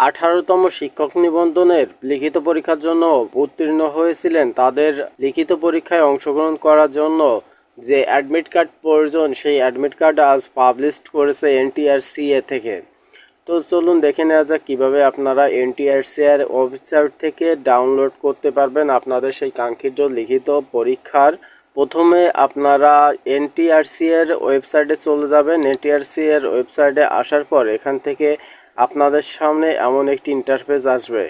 আঠারোতম শিক্ষক নিবন্ধনের লিখিত পরীক্ষার জন্য উত্তীর্ণ হয়েছিলেন তাদের লিখিত পরীক্ষায় অংশগ্রহণ করার জন্য যে অ্যাডমিট কার্ড প্রয়োজন, সেই অ্যাডমিট কার্ড আজ পাবলিশড করেছে এনটিআরসিএ থেকে। তো চলুন দেখে নেওয়া যাক কীভাবে আপনারা এনটিআরসিআর ওয়েবসাইট থেকে ডাউনলোড করতে পারবেন আপনাদের সেই কাঙ্ক্ষিত লিখিত পরীক্ষার প্রথমে আপনারা এনটিআরসি এর ওয়েবসাইটে চলে যাবেন। এনটিআরসি এর ওয়েবসাইটে আসার পর এখান থেকে আপনাদের সামনে এমন একটি ইন্টারফেস আসবে।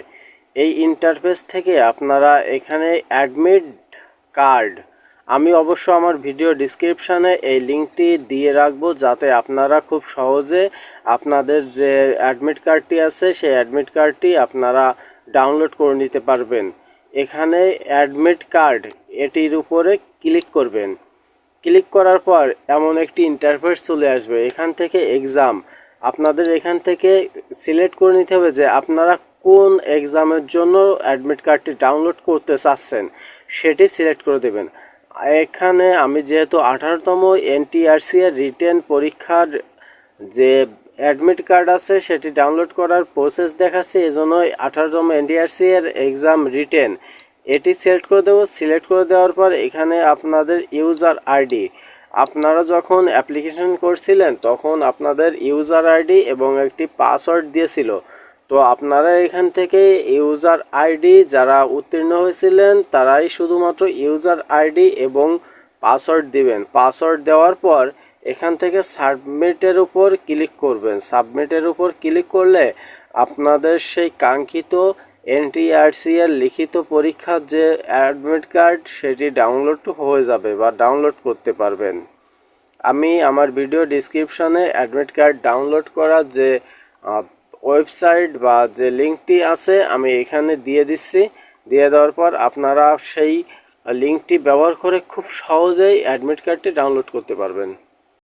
এই ইন্টারফেস থেকে আপনারা এখানে অ্যাডমিট কার্ড আমি অবশ্য আমার ভিডিও ডিসক্রিপশানে এই লিঙ্কটি দিয়ে রাখব যাতে আপনারা খুব সহজে আপনাদের যে অ্যাডমিট কার্ডটি আছে, সেই অ্যাডমিট কার্ডটি আপনারা ডাউনলোড করে নিতে পারবেন। এখানে অ্যাডমিট কার্ড এটির উপরে ক্লিক করবেন। ক্লিক করার পর এমন একটি ইন্টারফেস চলে আসবে। এখান থেকে এক্সাম আপনাদের এখান থেকে সিলেক্ট করে নিতে হবে যে আপনারা কোন এক্সামের জন্য অ্যাডমিট কার্ডটি ডাউনলোড করতে চাচ্ছেন, সেটি সিলেক্ট করে দেবেন। এখানে আমি যেহেতু আঠারোতম এনটিআরসি এর রিটেন পরীক্ষার যে অ্যাডমিট কার্ড আছে, সেটি ডাউনলোড করার প্রসেস দেখাচ্ছে, এজন্য আঠারোতম এনটিআরসি এর এক্সাম রিটেন এটি সিলেক্ট করে দেবো সিলেক্ট করে দেওয়ার পর এখানে আপনাদের ইউজার আইডি আপনারা যখন অ্যাপ্লিকেশন করছিলেন, তখন আপনাদের ইউজার আইডি এবং একটি পাসওয়ার্ড দিয়েছিল। তো আপনারা এখান থেকে ইউজার আইডি যারা উত্তীর্ণ হয়েছিলেন, তারাই শুধুমাত্র ইউজার আইডি এবং পাসওয়ার্ড দিবেন। পাসওয়ার্ড দেওয়ার পর এখান থেকে সাবমিটের উপর ক্লিক করবেন। সাবমিটের উপর ক্লিক করলে আপনাদের সেই কাঙ্ক্ষিত এনটিআরসি এর লিখিত পরীক্ষার যে অ্যাডমিট কার্ড সেটি ডাউনলোড হয়ে যাবে বা ডাউনলোড করতে পারবেন। আমি আমার ভিডিও ডিসক্রিপশনে অ্যাডমিট কার্ড ডাউনলোড করার যে ওয়েবসাইট বা যে লিঙ্কটি আছে, আমি এখানে দিয়ে দিচ্ছি। দিয়ে দেওয়ার পর আপনারা সেই লিঙ্কটি ব্যবহার করে খুব সহজেই অ্যাডমিট কার্ডটি ডাউনলোড করতে পারবেন।